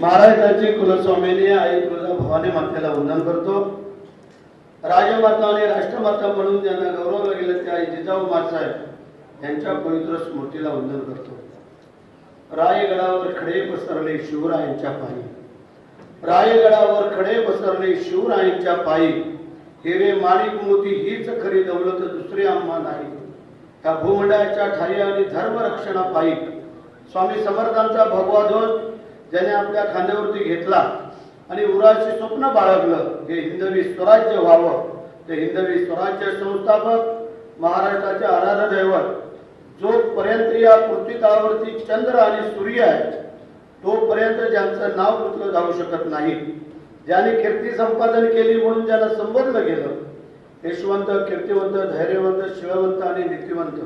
महाराष्ट्राची कुलस्वामीने आई तुळजा भवानी मातेला वंदन करतो. राजमाता आणि राष्ट्रमाता म्हणून ज्यांना गौरवलं गेलं त्या आई जिजाऊ मासाहेब यांच्या पवित्र स्मृतीला वंदन करतो. रायगडावर खडे पसरले शिवरायांच्या पायी. रायगडावर खडे पसरले शिवरायांच्या पायी. हिरे माणिक मोती हीच खरी दौलत दुसरी आम्हा नाही. त्या भूमंडळाच्या ठाई आणि धर्मरक्षणा पायी स्वामी समर्थांचा भगवा ध्वज ज्याने आपल्या खांद्यावरती घेतला आणि उराचे स्वप्न बाळगलं हे हिंदवी स्वराज्य व्हावं. ते हिंदवी स्वराज्य संस्थापक महाराष्ट्राचे आराध्य दैवत जोपर्यंत या पृथ्वीतळावरती चंद्र आणि सूर्य आहे तोपर्यंत ज्यांचं नाव घेतलं जाऊ शकत नाही. ज्याने कीर्ती संपादन केली म्हणून ज्यांना संबोधलं गेलं यशवंत कीर्तिवंत धैर्यवंत शिववंत आणि नीतिवंत.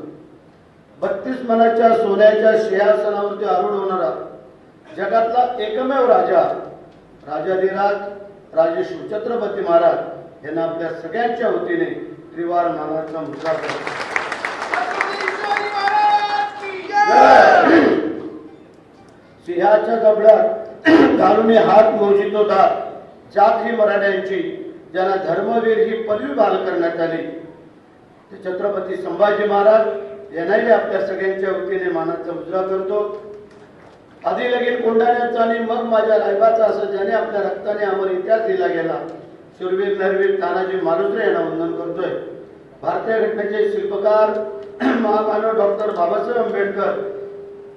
बत्तीस मनाच्या सोन्याच्या सिंहासनावरती आरूढ होणारा जगातला एकमेव राजा राजाधिराज राजे शिवछत्रपती महाराज यांना आपल्या सगळ्यांच्या वतीने त्रिवार मानाचा मुद्रा सिंहाच्या गबड्यात घालून हात मोजित होता जात ही मराठ्यांची ज्यांना धर्मवीर ही पदवी बहाल करण्यात आली. छत्रपती संभाजी महाराज येणारी आपल्या सगळ्यांच्या वतीने मानाचा उजवा करतो. आधी लगीन कोंढाण्याचा आणि मग माझ्या रायबाचा असं ज्याने आपल्या रक्ताने आम्हाला इतिहास दिला गेला. शूरवीर नरवीर तानाजी मालुसरे यांना वंदन करतोय. भारतीय घटनेचे शिल्पकार महामानव डॉक्टर बाबासाहेब आंबेडकर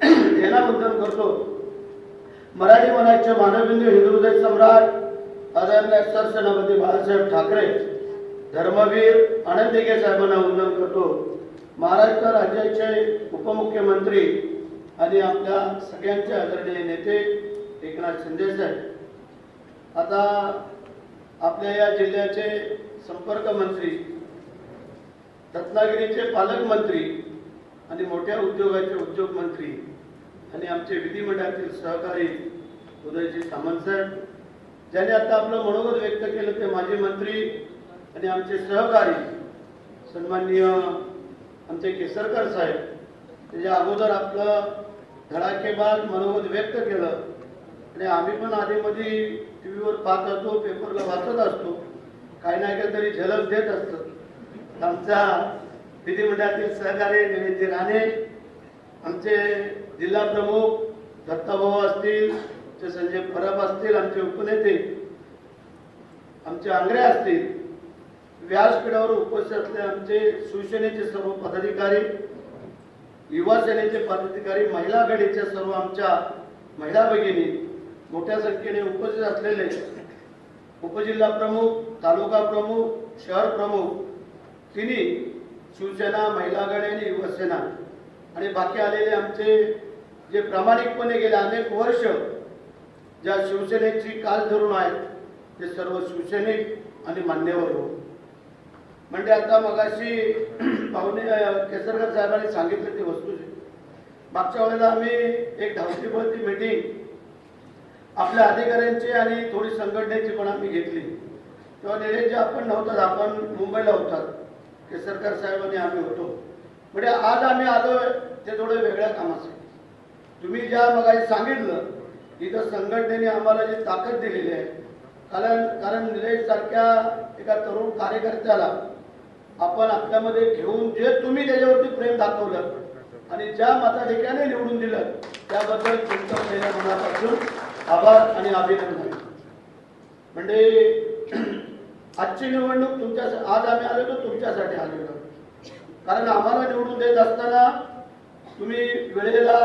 यांना वंदन करतो. मराठी मनाचे मानवबिंदू हिंदू सम्राट आदरणीय सरसेनापती बाळासाहेब ठाकरे धर्मवीर आनंद साहेबांना वंदन करतो. महाराष्ट्र राज्याचे उपमुख्यमंत्री आणि आपल्या सगळ्यांचे आदरणीय नेते एकनाथ शिंदे साहेब. आता आपल्या या जिल्ह्याचे संपर्क मंत्री रत्नागिरीचे पालकमंत्री आणि मोठ्या उद्योगाचे उद्योग मंत्री आणि आमचे विधिमंडळातील सहकारी उदयजी सामंत साहेब. ज्याने आता आपलं मनोगत व्यक्त केलं ते माजी मंत्री आणि आमचे सहकारी सन्माननीय आमचे केसरकर साहेब त्याच्या अगोदर आपलं धडाकेबाज मनोगत व्यक्त केलं. आणि आम्ही पण आधीमध्ये टी व्हीवर पाहत असतो पेपरला वाचत असतो. काही ना काहीतरी झलक देत असतं. आमचा विधिमंडळातील सहकारी निवेदजी राणे आमचे जिल्हा प्रमुख दत्ताभाऊ असतील आमचे संजय परब असतील आमचे उपनेते आमचे आंग्रे असतील व्यासपीठावर उपस्थित असलेले आमचे शिवसेनेचे सर्व पदाधिकारी युवा सेनेचे पदाधिकारी महिला आघाडीच्या सर्व आमच्या महिला भगिनी मोठ्या संख्येने उपस्थित असलेले उपजिल्हा प्रमुख तालुका प्रमुख शहर प्रमुख तिन्ही शिवसेना महिला आघाडी आणि युवसेना आणि बाकी आलेले आमचे जे प्रामाणिकपणे गेले अनेक वर्ष ज्या शिवसेनेची काल धरून आहेत ते सर्व शिवसैनिक आणि मान्यवर हो म्हणजे आता मगाशी पाहुणे केसरकर साहेबांनी सांगितलं ती वस्तू मागच्या वेळेला आम्ही एक धावतीभरती मीटिंग आपल्या अधिकाऱ्यांची आणि थोडी संघटनेची पण आम्ही घेतली. तेव्हा निरेश आपण नव्हतात आपण मुंबईला होतात. केसरकर साहेब आणि आम्ही होतो. म्हणजे आज आम्ही आलो ते थोडं वेगळ्या कामासाठी तुम्ही ज्या मगाशी सांगितलं इथं संघटनेने आम्हाला जी ताकद दिलेली आहे कारण कारण निलेश सारख्या एका तरुण कार्यकर्त्याला आपण आपल्यामध्ये घेऊन जे तुम्ही त्याच्यावरती प्रेम दाखवलं आणि ज्या मताधिकाने निवडून दिलं त्याबद्दल तुमचं पहिल्या मनापासून आभार आणि अभिनंदन. म्हणजे आजची निवडणूक तुमच्या आज आम्ही आलो तर तुमच्यासाठी आलेलो कारण आम्हाला निवडून देत असताना तुम्ही वेळेला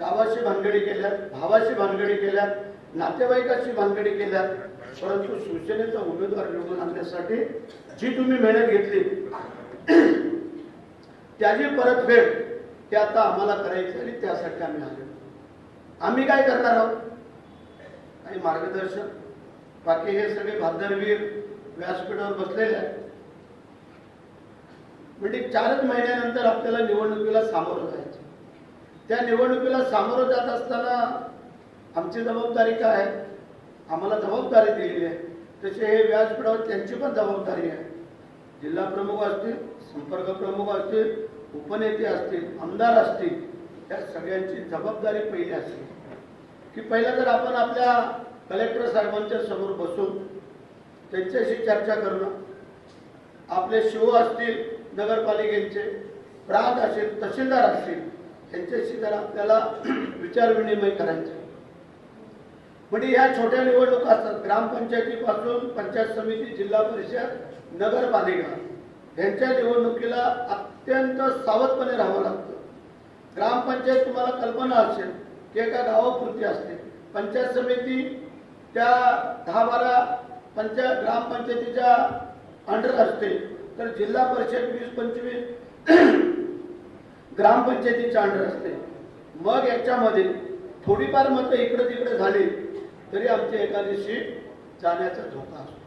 गावाशी भानगडी केल्यात भावाशी भानगडी केल्यात नातेवाईकाची भानगडी केल्यात परंतु शिवसेनेचा उमेदवार निवडून आणण्यासाठी जी तुम्ही मेहनत घेतली त्याची परतफेड ते आता आम्हाला करायची आणि त्यासाठी आम्ही आलो. आम्ही काय करणार आहोत? आणि मार्गदर्शन बाकी हे सगळे भादरवीर व्यासपीठावर बसलेले आहेत. म्हणजे चारच महिन्यानंतर आपल्याला निवडणुकीला सामोरं जायचं त्या निवडणुकीला सामोरं जात असताना आमची जबाबदारी काय? आहे आम्हाला जबाबदारी दिलेली आहे. तसे हे व्यासपीठावर त्यांची पण जबाबदारी आहे. जिल्हा प्रमुख असतील संपर्क प्रमुख असतील उपनेते असतील आमदार असतील या सगळ्यांची जबाबदारी पहिली असते की पहिलं तर आपण आपल्या कलेक्टर साहेबांच्या समोर बसून त्यांच्याशी चर्चा करणं. आपले शिव असतील नगरपालिकेचे प्रांत असेल तहसीलदार असतील त्यांच्याशी जर आपल्याला विचारविनिमय करायचे म्हणजे या छोट्या निवडणुका असतात ग्रामपंचायतीपासून पंचायत समिती जिल्हा परिषद नगरपालिका यांच्या निवडणुकीला अत्यंत सावधपणे राहावं लागतं. ग्रामपंचायत तुम्हाला कल्पना असेल की एका गावापुरती असते. पंचायत समिती त्या दहा बारा पंचायत ग्रामपंचायतीच्या अंडर असते. तर जिल्हा परिषद वीस पंचवीस ग्रामपंचायतीच्या अंडर असते. मग याच्यामध्ये थोडीफार मतं इकडे तिकडे झाली तरी आमची एखादी सीट जाण्याचा धोका असतो.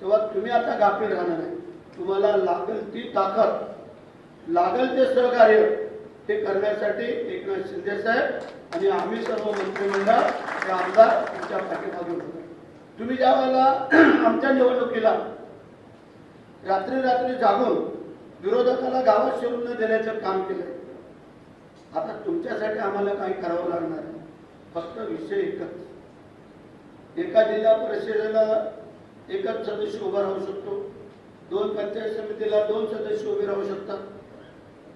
तेव्हा तुम्ही आता गाफील राहणार नाही. तुम्हाला लागेल ती ताकद. लागेल ते सहकार्य ते करण्यासाठी एकनाथ शिंदे साहेब आणि आम्ही सर्व मंत्रिमंडळ हे आमदार तुमच्या पाठीमागून होतो. तुम्ही ज्या वेळेला आमच्या निवडणुकीला रात्री रात्री जागून विरोधकाला गावात शिरून न देण्याचं काम केलं आता तुमच्यासाठी आम्हाला काही करावं लागणार नाही. फक्त विषय एकच. एका जिल्हा परिषदेला एकच सदस्य उभा राहू शकतो. दोन पंचायत समितीला दोन सदस्य उभे राहू शकतात.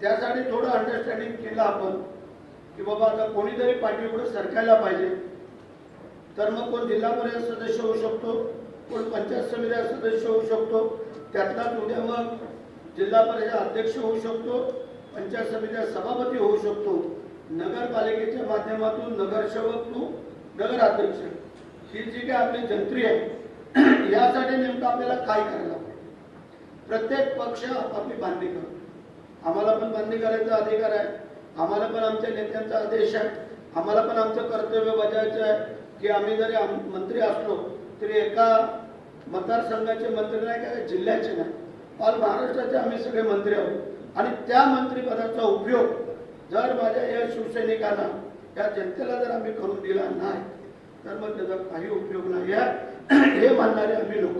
त्यासाठी थोडं अंडरस्टँडिंग केलं आपण की बाबा आता कोणीतरी पाठीपुढे सरकायला पाहिजे. तर मग कोण जिल्हा परिषद सदस्य होऊ शकतो कोण पंचायत समिती सदस्य होऊ शकतो त्यातलाच उद्या मग जिल्हा परिषद अध्यक्ष होऊ शकतो पंचायत समितीचा सभापती होऊ शकतो. नगरपालिकेच्या माध्यमातून नगरसेवक तू नगराध्यक्ष. ही जी काही आपली जंत्री आहे यासाठी नेमकं आपल्याला काय करायला पाहिजे प्रत्येक पक्ष आपापली बांधणी करतो. आम्हाला पण बांधणी करायचा अधिकार आहे. आम्हाला पण आमच्या नेत्यांचा आदेश आहे. आम्हाला पण आमचं कर्तव्य बजावायचं आहे की आम्ही जरी आम- मंत्री असलो तरी एका मतदारसंघाचे मंत्री नाही का जिल्ह्याचे नाही. ऑल महाराष्ट्राचे आम्ही सगळे मंत्री आहोत. आणि त्या मंत्रिपदाचा उपयोग जर माझ्या या शिवसैनिकांना या जनतेला जर आम्ही करून दिला नाही तर मग त्याचा काही उपयोग नाही आहे. हे मानणारे आम्ही लोक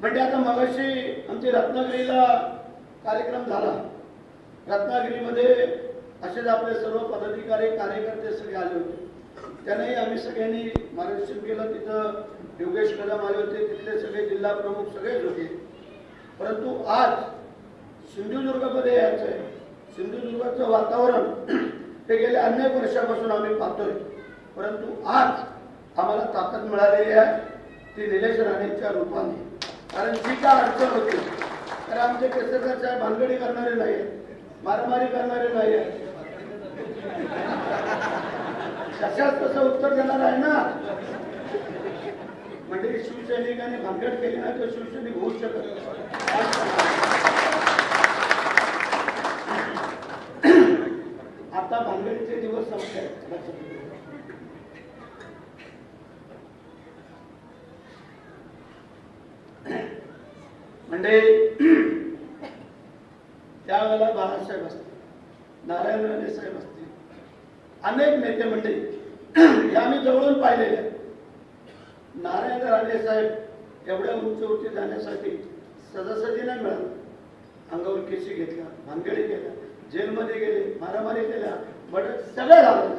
म्हणजे आता मगाशी आमची रत्नागिरीला कार्यक्रम झाला. रत्नागिरीमध्ये असेच आपले सर्व पदाधिकारी कार्यकर्ते सगळे आले होते. त्यानेही आम्ही सगळ्यांनी मार्गदर्शन केलं. तिथं योगेश कदम आले होते. तिथले सगळे जिल्हा प्रमुख सगळेच होते. परंतु आज सिंधुदुर्गमध्ये यायचं आहे सिंधुदुर्गाचं वातावरण हे गेल्या अनेक वर्षापासून आम्ही पाहतोय. परंतु आज आम्हाला ताकद मिळालेली आहे. ती निलेश राणेच्या रूपाने. कारण जी काय अडचण होती तर आमचे केसरकर साहेब भानगडी करणारे नाही आहेत मारामारी करणारे नाही आहेत तशाच तसं उत्तर देणार आहे ना? म्हणजे शिवसैनिकांनी भानगड केली नाही तर शिवसैनिक होऊ शकत नाही. आता भानगडीचे दिवस संपले. म्हणजे त्यावेळेला बाळासाहेब असतील नारायण राणे साहेब असतील अनेक नेते म्हणजे या आम्ही जवळून पाहिलेले नारायण राणे साहेब एवढ्या उंचवरती जाण्यासाठी सजासजी नाही मिळालं अंगावर केसी घेतल्या भानगडी केला जेलमध्ये गेले मारामारी केल्या बट सगळं झालं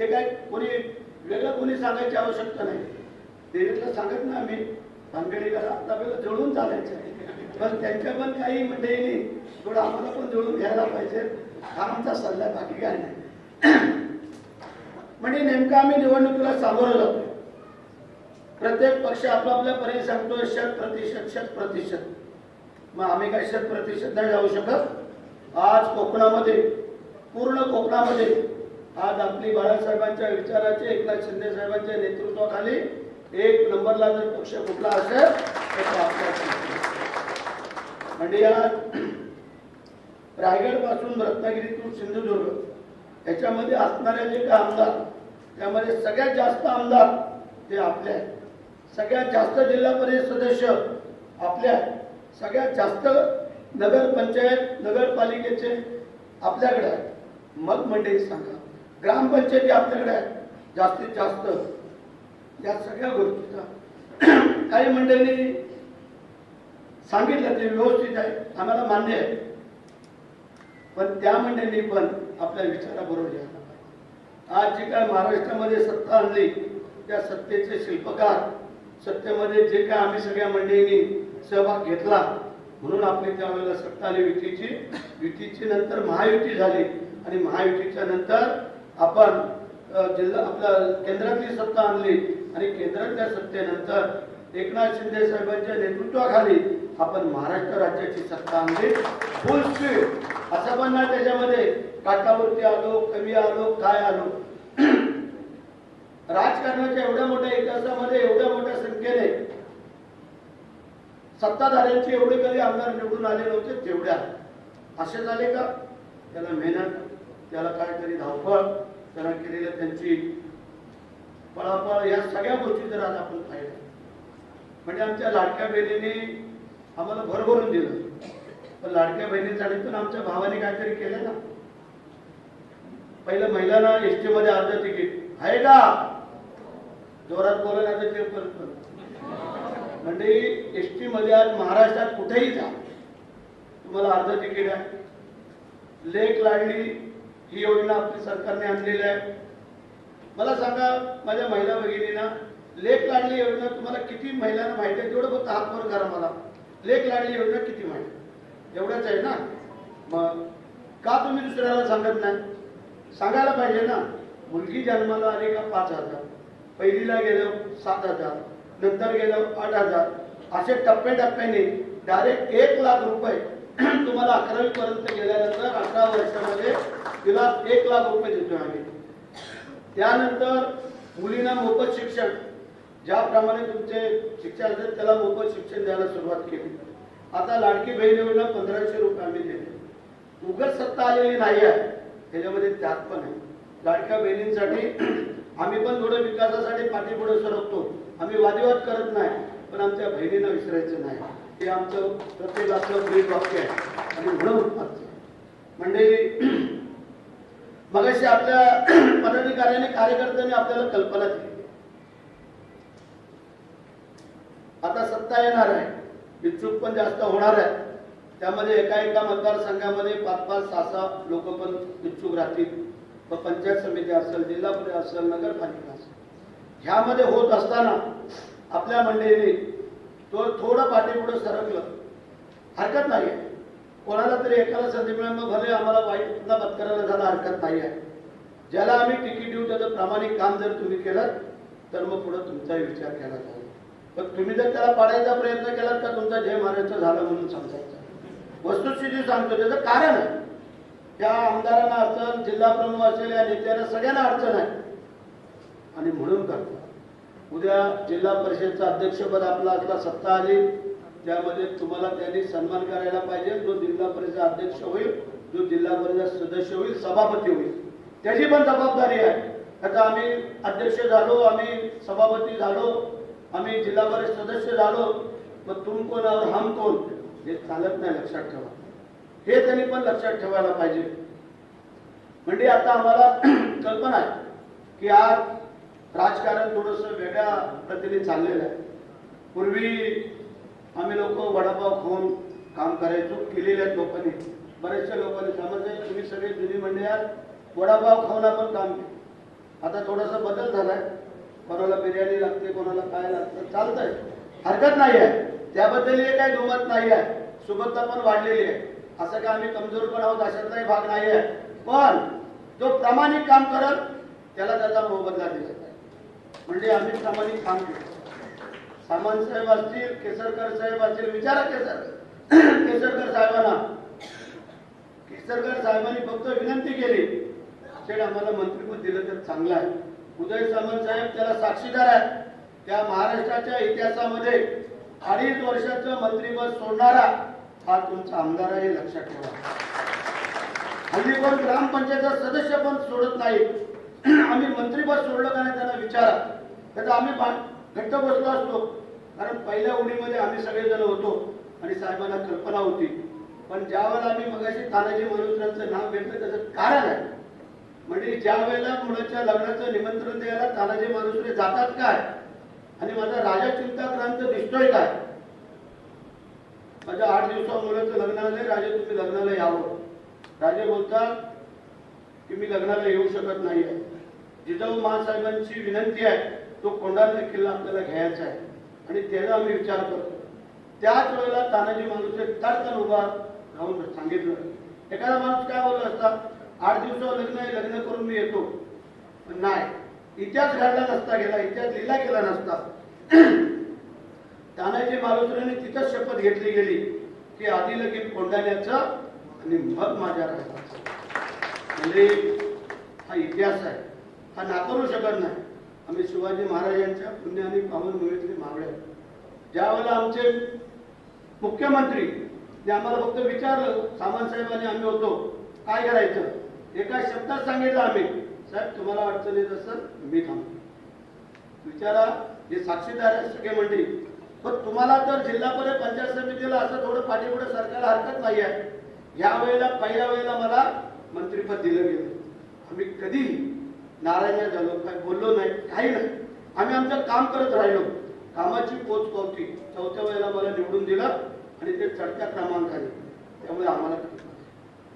हे काय कोणी वेगळं कोणी सांगायची आवश्यकता नाही. देवीला सांगत ना आम्ही भानगडी करा आता आपल्याला जुळून चालायचं पण त्यांच्या पण काही म्हणजे मंडळींनी थोडं आम्हाला पण जुळून घ्यायला पाहिजे. हा आमचा सल्ला बाकी काय नाही. म्हणजे नेमकं आम्ही निवडणुकीला सामोरं जातो प्रत्येक पक्ष आपापल्या परीने सांगतो शत प्रतिशत शत प्रतिशत. मग आम्ही काय शत प्रतिशत नाही जाऊ शकत? आज कोकणामध्ये पूर्ण कोकणामध्ये आज आपली बाळासाहेबांच्या विचाराचे एकनाथ शिंदे साहेबांच्या नेतृत्वाखाली एक नंबरला जर पक्ष कुठला असेल तर म्हणजे आज रायगडपासून रत्नागिरीतून सिंधुदुर्ग याच्यामध्ये असणारे जे काही आमदार त्यामध्ये सगळ्यात जास्त आमदार ते आपले आहेत. सगळ्यात जास्त जिल्हा परिषद सदस्य आपले आहेत. सगळ्यात जास्त नगरपंचायत नगरपालिकेचे आपल्याकडे आहेत. मग मंडळी सांगा ग्रामपंचायती आपल्याकडे आहेत? जास्तीत जास्त. या सगळ्या गोष्टीचा काही मंडळींनी सांगितलं ते व्यवस्थित आहे. आम्हाला मान्य आहे. पण त्या मंडळींनी पण आपल्या विचाराबरोबर यायला पाहिजे आज जी काय महाराष्ट्रामध्ये सत्ता आणली त्या सत्तेचे शिल्पकार सत्तेमध्ये जे काय आम्ही सगळ्या मंडळींनी सहभाग घेतला म्हणून आपली त्यावेळेला सत्ता आली युतीची युतीची नंतर महायुती झाली. आणि महायुतीच्या नंतर आपण जिल्हा आपल्या केंद्रातली सत्ता आणली. आणि केंद्रातल्या सत्तेनंतर एकनाथ शिंदे साहेबांच्या नेतृत्वाखाली आपण महाराष्ट्र राज्याची सत्ता आणली. फुल स्पीड असं पण ना त्याच्यामध्ये काठावरती आलो कमी आलो काय आलो. राजकारणाच्या एवढ्या मोठ्या इतिहासामध्ये एवढ्या मोठ्या संख्येने सत्ताधाऱ्यांचे एवढे कधी आमदार निवडून आले नव्हते तेवढ्या असे झाले का? त्याला मेहनत त्याला काहीतरी धावपळ त्याला केलेल्या त्यांची पळापळ या सगळ्या गोष्टी जर आज आपण पाहिल्या. म्हणजे आमच्या लाडक्या बहिणीने आम्हाला भरभरून दिलं. पण लाडक्या बहिणीसाठी पण आमच्या भावाने काहीतरी केलं ना. पहिलं महिलांना एस टी मध्ये अर्ध तिकीट. आहे का? जोरात बोलायला ते परत परत. म्हणजे एस टी मध्ये आज महाराष्ट्रात कुठेही जा. तुम्हाला अर्ध तिकीट आहे. लेख लाडली ही योजना आपली सरकारने आणलेली आहे. मला सांगा माझ्या महिला भगिनींना लेख लाडली योजना तुम्हाला किती महिलांना माहिती आहे? तेवढं फक्त हातवर करा मला. लेख लाडली योजना किती माहिती एवढंच आहे ना? मग का तुम्ही दुसऱ्याला सांगत नाही? सांगायला पाहिजे ना? मुलगी जन्माला आली का पाच हजार? पहिलीला गेलं सात हजार. नंतर गेलं आठ हजार. असे टप्प्याटप्प्याने डायरेक्ट एक लाख रुपये तुम्हाला अकरावी पर्यंत गेल्यानंतर अठरा वर्षामध्ये तिला एक लाख रुपये देतो आम्ही. त्यानंतर मुलींना मोफत शिक्षण. ज्याप्रमाणे तुमचे शिक्षण असेल त्याला मोफत शिक्षण द्यायला सुरुवात केली. आता लाडकी बहीण योजना पंधराशे रुपये आम्ही देतो उगत सत्ता आलेली नाही आहे. त्याच्यामध्ये त्यात पण आहे. लाडक्या बहिणींसाठी आम्ही पण थोडं विकासासाठी पाठीपुढे सरकतो. आम्ही वादविवाद करत नाही पण आमच्या बहिणींना विसरायचं नाही. हे आमचं प्रत्येकाचं ब्रीद वाक्य आहे. आणि म्हणून म्हणजे मगाशी आपल्या पदाधिकाऱ्याने कार्यकर्त्यांनी आपल्याला कल्पना दिली. आता सत्ता येणार आहे. इच्छुक पण जास्त होणार आहे. त्यामध्ये एका एका मतदारसंघामध्ये पाच पाच सहा सहा लोक पण इच्छुक राहतील. व पंचायत समिती असेल जिल्हा परिषद असेल नगरपालिका असेल. ह्यामध्ये होत असताना आपल्या मंडळीने तो थोडं पाठीपुढं सरकलं. हरकत नाही आहे कोणाला तरी एकाला संधी मिळालं मग भले आम्हाला वाईट पुन्हा पत्करायला जाणं हरकत नाही आहे ज्याला आम्ही तिकीट देऊ त्याचं प्रामाणिक काम जर तुम्ही केलं तर मग पुढं तुमचाही विचार केला जाईल. पण तुम्ही जर त्याला पाडायचा प्रयत्न केलात का तुमचा जय मारायचं झालं म्हणून समजायचं. वस्तुस्थिती सांगतो त्याचं कारण आहे. त्या आमदारांना अडचण जिल्हा प्रमुख असेल या नेत्यांना सगळ्यांना अडचण आहे. उद्या जिल्हा परिषदचा अध्यक्षपद आपला असला सत्ता आली त्यामध्ये तुम्हाला त्यांनी सन्मान करायला पाहिजे. जो जिल्हा परिषद अध्यक्ष होईल जो जिल्हा परिषद सदस्य होईल सभापती होईल. त्याची पण जबाबदारी आहे. आता आम्ही अध्यक्ष झालो आम्ही सभापती झालो आम्ही जिल्हा परिषद सदस्य झालो मग तुम कोण और हम कोण? हे चालत नाही लक्षात ठेवा. हे त्यांनी पण लक्षात ठेवायला पाहिजे. म्हणजे आता आम्हाला कल्पना आहे की आज राजकारण थोडस वेगळ्या पद्धतीने चाललेलं आहे. पूर्वी आम्ही लोक वडापाव खाऊन काम करायचो केलेले आहेत लोकांनी. बऱ्याचशा लोकांनी समजलं तुम्ही सगळे जुनी मंडळी आहात वडापाव खाऊन आपण काम केलं. आता थोडासा बदल झालाय कोणाला बिर्याणी लागते कोणाला काय लागतं चालतंय. हरकत नाही आहे. त्याबद्दल हे काही दुमत नाही आहे. सुबत्ता पण वाढलेली आहे. असं काय आम्ही कमजोर पण आहोत अशातलाही भाग नाही आहे. पण जो प्रामाणिक काम करत त्याला त्याचा मोबदला दिला म्हणजे आम्ही प्रामाणिक काम केलं सामान साहेब असतील केसरकर साहेब असतील विचारा केसर. केसरकर साहेबांना. केसरकर साहेबांनी फक्त विनंती केली. शेठ आम्हाला मंत्रिपद दिलं तर चांगलं आहे. उदय सामंत साहेब त्याला साक्षीदार आहे त्या महाराष्ट्राच्या इतिहासामध्ये अडीच वर्षाचं मंत्रिपद सोडणारा हा तुमचा आमदार आहे लक्षात ठेवा. हल्ली पण ग्रामपंचायतचा सदस्य पण सोडत नाही आम्ही मंत्रीपद सोडलं का नाही त्यांना विचारा. त्याचा आम्ही घट्ट बसलो असतो. कारण पहिल्या उडीमध्ये आम्ही सगळेजण होतो आणि साहेबांना कल्पना होती. पण ज्या वेळेला आम्ही मगाशी तानाजी मालुसरांचं नाव घेतलं त्याचं कारण आहे. म्हणजे ज्या वेळेला मुलाच्या लग्नाचं निमंत्रण द्यायला तानाजी मालुसरे जातात काय? आणि माझा राजा चिंताक्रांत दिसतोय काय? माझ्या आठ दिवसा मुलाचं लग्न आलंय राजे तुम्ही लग्नाला यावं. राजे बोलतात की मी लग्नाला येऊ शकत नाही आहे जिजाऊ महासाहेबांची विनंती आहे तो कोंढाणा किल्ला आपल्याला घ्यायचा आहे. आणि त्याचा आम्ही विचार करतो. त्याच वेळेला तानाजी माणूस तडकन उभा राहून सांगितलं. एखादा माणूस काय बोलला असता आठ दिवसावर लग्न आहे लग्न करून मी येतो. पण नाही. इतिहास घडला नसता गेला इतिहास लिहिला गेला नसता. तानाजी मालुसरेने तिथंच शपथ घेतली गेली की आधी लगेच कोंडाण्याचं आणि मग माझ्या राहायचं म्हणजे हा इतिहास आहे. हा नाकारू शकत नाही आम्ही शिवाजी महाराजांच्या पुण्याने आणि पावन भूमीतले मावळे ज्या वेळेला आमचे मुख्यमंत्री जे आम्हाला फक्त विचारलं सामंत साहेबांनी आम्ही होतो काय करायचं? एका शब्दात सांगितलं आम्ही साहेब तुम्हाला अडचण येत असेल मी थांबतो विचारा जे साक्षीदार आहेत सगळे मंडळी. पण तुम्हाला तर जिल्हा परिषद पंचायत समितीला असं थोडं पाठीपुढे सरकारला हरकत नाही आहे. या वेळेला पहिल्या वेळेला मला मंत्रीपद दिलं गेलं. आम्ही कधी नारायण झालो काय बोललो नाही काही नाही. आम्ही आमचं काम करत राहिलो. कामाची पोच पावती. चौथ्या वेळेला मला निवडून दिलं आणि ते चढत्या क्रमांकाने. त्यामुळे आम्हाला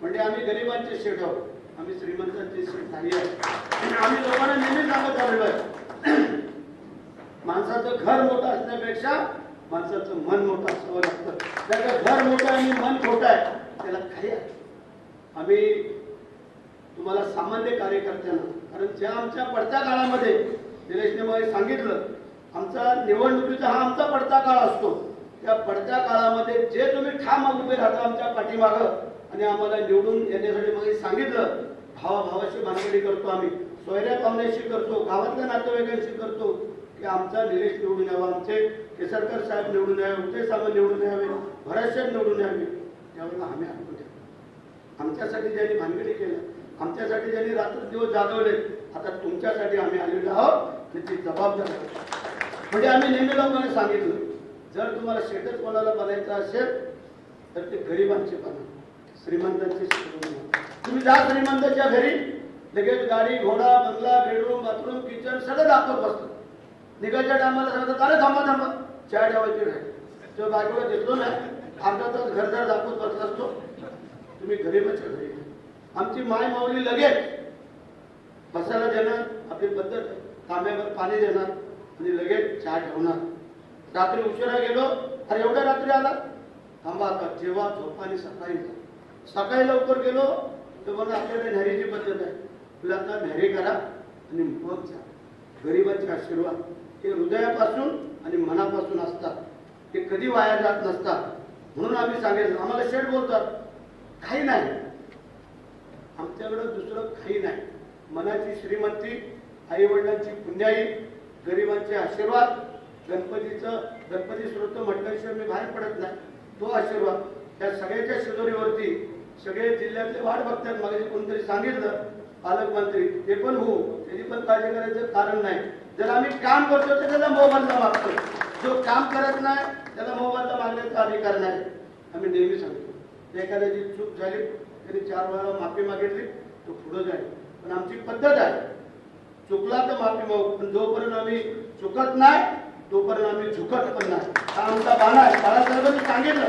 म्हणजे आम्ही गरिबांचे शेठ आहोत. आम्ही श्रीमंतांचे शेठ नाही आहे आम्ही लोकांना नेहमी सांगत आलेलो आहे. माणसाचं घर मोठं असण्यापेक्षा माणसाचं मन मोठं असावं लागतं. त्याचं घर मोठं आणि मन छोटं आहे त्याला काही आहे आम्ही तुम्हाला सामान्य कार्यकर्त्यांना कारण ज्या आमच्या पडत्या काळामध्ये निलेशने मला सांगितलं आमचा निवडणुकीचा हा आमचा पडता काळ असतो. त्या पडत्या काळामध्ये जे तुम्ही ठाम उभे राहता आमच्या पाठीमागं आणि आम्हाला निवडून येण्यासाठी मग सांगितलं भावाभावाशी भानगडी करतो आम्ही. सोयऱ्या पाहुण्याशी करतो गावातल्या नातेवाईकांशी करतो की आमचा निलेश निवडून यावा आमचे केसरकर साहेब निवडून यावे उदय साहेब निवडून यावे भरतसाहेब निवडून यावे त्यावेळेला आम्ही ऐकून आमच्यासाठी ज्यांनी भानगडी केलं आमच्यासाठी ज्यांनी रात्र दिवस जागवले आता तुमच्यासाठी आम्ही आलेलो आहोत त्याची जबाबदारी म्हणजे आम्ही नेहमी लोकांना सांगितलं जर तुम्हाला शेतच कोणाला बनायचं असेल तर ते गरिबांचे बना. श्रीमंतांचे तुम्ही जा श्रीमंताच्या घरी लगेच गाडी घोडा बंगला बेडरूम बाथरूम किचन सगळं दाखवत बसतं. निघायच्या टायमाला सांगतात अरे थांबा थांबा. चहा ठेवायची राहील तो बायकोला देतो ना अर्धा तास घरदार दाखवत बसत असतो. तुम्ही गरीबच घरी आमची माय माऊली लगेच बसायला देणार आपली पद्धत तांब्यावर पाणी देणार आणि लगेच चहा ठेवणार. रात्री उशिरा गेलो अरे एवढ्या रात्री आला? थांबा आता जेव्हा झोपाने सकाळी. जा. सकाळी लवकर गेलो तर म्हणून आपल्याला न्हरीची पद्धत आहे. तुला आता न्हरी करा आणि मग जा. गरिबांचे आशीर्वाद. हे हृदयापासून आणि मनापासून असतात. ते कधी वाया जात नसतात. म्हणून आम्ही सांगितलं आम्हाला शेठ बोलतात काही नाही. आमच्याकडं दुसरं काही नाही. मनाची श्रीमंती आई वडिलांची पुण्याई गरिबांचे आशीर्वाद गणपतीचं गणपती स्रोत म्हटल्याशिवाय मी बाहेर पडत नाही. तो आशीर्वाद त्या सगळ्याच्या शिजोरीवरती सगळे जिल्ह्यातले वाट बघतात. मागे कोणतरी सांगितलं पालकमंत्री ते पण हो त्याची पण काळजी करायचं कारण नाही. जर आम्ही काम करतो तर त्याला मोबदला मागतो. जो काम करत नाही त्याला मोबदला मागण्याचा अधिकार नाही. आम्ही नेहमी सांगतो एखाद्याची चूक झाली त्यांनी चार वेळा माफी मागितली तो पुढे जाईल. पण आमची पद्धत आहे. चुकला तर माफी मागू पण जोपर्यंत आम्ही चुकत नाही तोपर्यंत आम्ही झुकत पण नाही. हा आमचा बाणा आहे. बाळासाहेबांनी सांगितलं.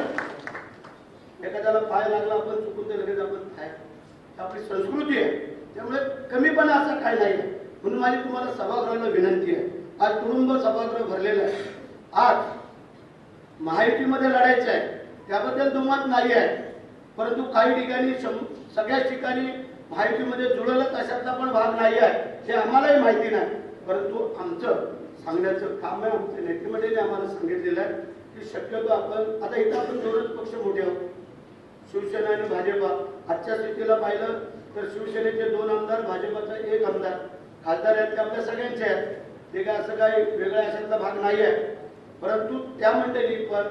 एखाद्याला पाय लागला आपण चुकून ते लगेच आपण खाय. आपली संस्कृती आहे. त्यामुळे कमीपणा असं काही नाही. आहे म्हणून माझी तुम्हाला सभागृहाला विनंती आहे. आज कुटुंब सभागृह भरलेलं आहे. आज महायुतीमध्ये लढायचं आहे. त्याबद्दल दुमत नाही आहे. परंतु काही ठिकाणी सगळ्याच ठिकाणी माहितीमध्ये जुळलंच अशातला पण भाग नाही आहे हे आम्हालाही माहिती नाही. परंतु आमचं सांगण्याचं काम आहे आमच्या नेतेमंडळीने आम्हाला सांगितलेलं आहे की शक्यतो आपण आता इथं आपण दोनच पक्ष मोठे आहोत. शिवसेना आणि भाजपा. आजच्या स्थितीला पाहिलं तर शिवसेनेचे दोन आमदार भाजपाचा एक आमदार. खासदार आहेत ते आपल्या सगळ्यांचे आहेत. ते काय असं काही वेगळा अशातला भाग नाही आहे. परंतु त्या मंडळी पण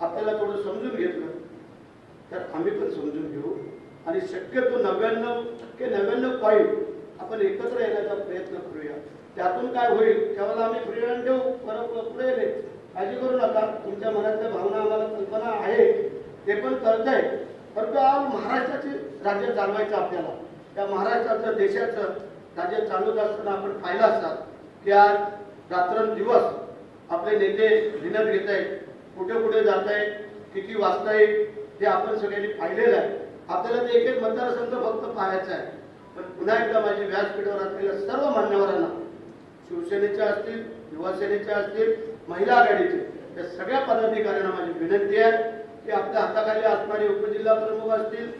आपल्याला थोडं समजून घेतलं. तर आम्ही पण समजून घेऊ. आणि शक्यतो नव्याण्णव टक्के नव्याण्णव पॉईंट आपण एकत्र येण्याचा प्रयत्न करूया. त्यातून काय होईल त्यावेळेला आम्ही प्रेरण देऊ परत पुढे येणे. काळजी करू नका तुमच्या मनातल्या भावना आम्हाला कल्पना आहे ते पण कळतंय. परंतु आज महाराष्ट्राचे राज्य चालवायचं आपल्याला. त्या महाराष्ट्राचं देशाचं राज्य चालवत असताना आपण पाहिलं असतात की आज रात्रंदिवस आपले नेते विनत घेत आहेत. कुठे कुठे जात आहेत किती वाजता ते आपण सगळ्यांनी पाहिलेलं आहे आपल्याला ते एक एक मतदारसंघ फक्त पाहायचा आहे. पण पुन्हा एकदा माझी व्यासपीठावर असलेल्या सर्व मान्यवरांना शिवसेनेच्या असतील युवासेनेच्या असतील महिला आघाडीचे या सगळ्या पदाधिकाऱ्यांना माझी विनंती आहे की आपल्या हाताखाली असणारे उपजिल्हा प्रमुख असतील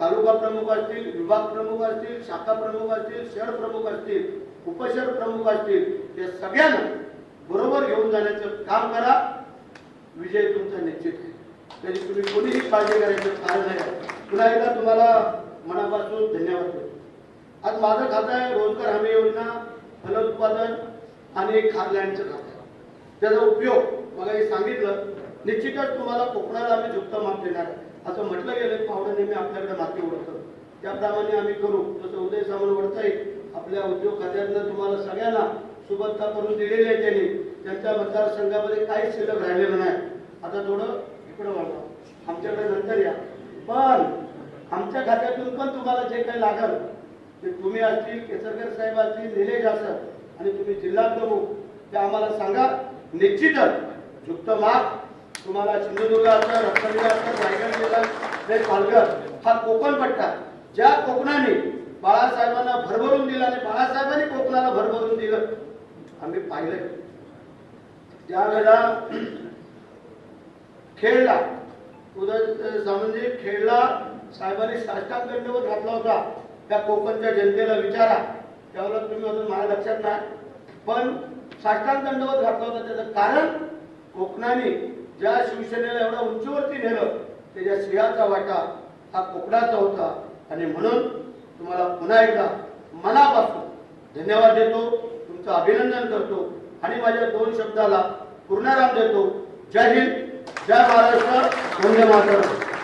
तालुका प्रमुख असतील विभाग प्रमुख असतील शाखा प्रमुख असतील शहर प्रमुख असतील उपशहर प्रमुख असतील या सगळ्यांना बरोबर घेऊन जाण्याचं काम करा. विजय तुमचा निश्चित आहे त्याची तुम्ही कोणीही काळजी करायचं कारण नाही. पुन्हा एकदा तुम्हाला मनापासून धन्यवाद देतो. आज माझं खातं आहे रोजगार हमी योजना फलोत्पादन आणि खारल्यांचं खातं. आहे. त्याचा उपयोग मला हे सांगितलं निश्चितच तुम्हाला कोकणाला आम्ही झुकतं माप देणार. असं म्हटलं गेलं पावडं नेहमी आपल्याकडे माती ओढतं त्याप्रमाणे आम्ही करू. जसं उदय सामान ओढता येईल आपल्या उद्योग खात्यातनं तुम्हाला सगळ्यांना सुबत्ता करून दिलेली आहे त्यांनी. त्यांच्या मतदारसंघामध्ये काहीच शिल्लक राहिलेलं नाही. आता थोडं इकडं वळवा आमच्याकडे नंतर या. पण आमच्या खात्यातून पण तुम्हाला जे काही लागल ते तुम्ही असतील केसरकर साहेब असतील निलेश असं आणि तुम्ही जिल्हा प्रमुख ते आम्हाला सांगा. निश्चितच युक्त माप तुम्हाला सिंधुदुर्ग असं रत्नागिरी असं रायगड जिल्हा हे पालघर हा कोकण पट्टा. ज्या कोकणाने बाळासाहेबांना भरभरून दिला आणि बाळासाहेबांनी कोकणाला भरभरून दिलं आम्ही पाहिलंय. ज्या वेळेला खेळला. उदय सामंतजी खेळला. साहेबांनी साष्टांग दंडवत घातला होता. त्या कोकणच्या जनतेला विचारा. त्यावेळेला तुम्ही अजून मला लक्षात नाही. पण साष्टांग दंडवत घातला होता त्याचं कारण कोकणाने ज्या शिवसेनेला एवढं उंचीवरती नेलं त्याच्या सिंहाचा वाटा हा कोकणाचा होता. आणि म्हणून तुम्हाला पुन्हा एकदा मनापासून धन्यवाद देतो. तुमचं अभिनंदन करतो. आणि माझ्या दोन शब्दाला पूर्णराम देतो. जय हिंद. जय महाराष्ट्र वंदे मातरम.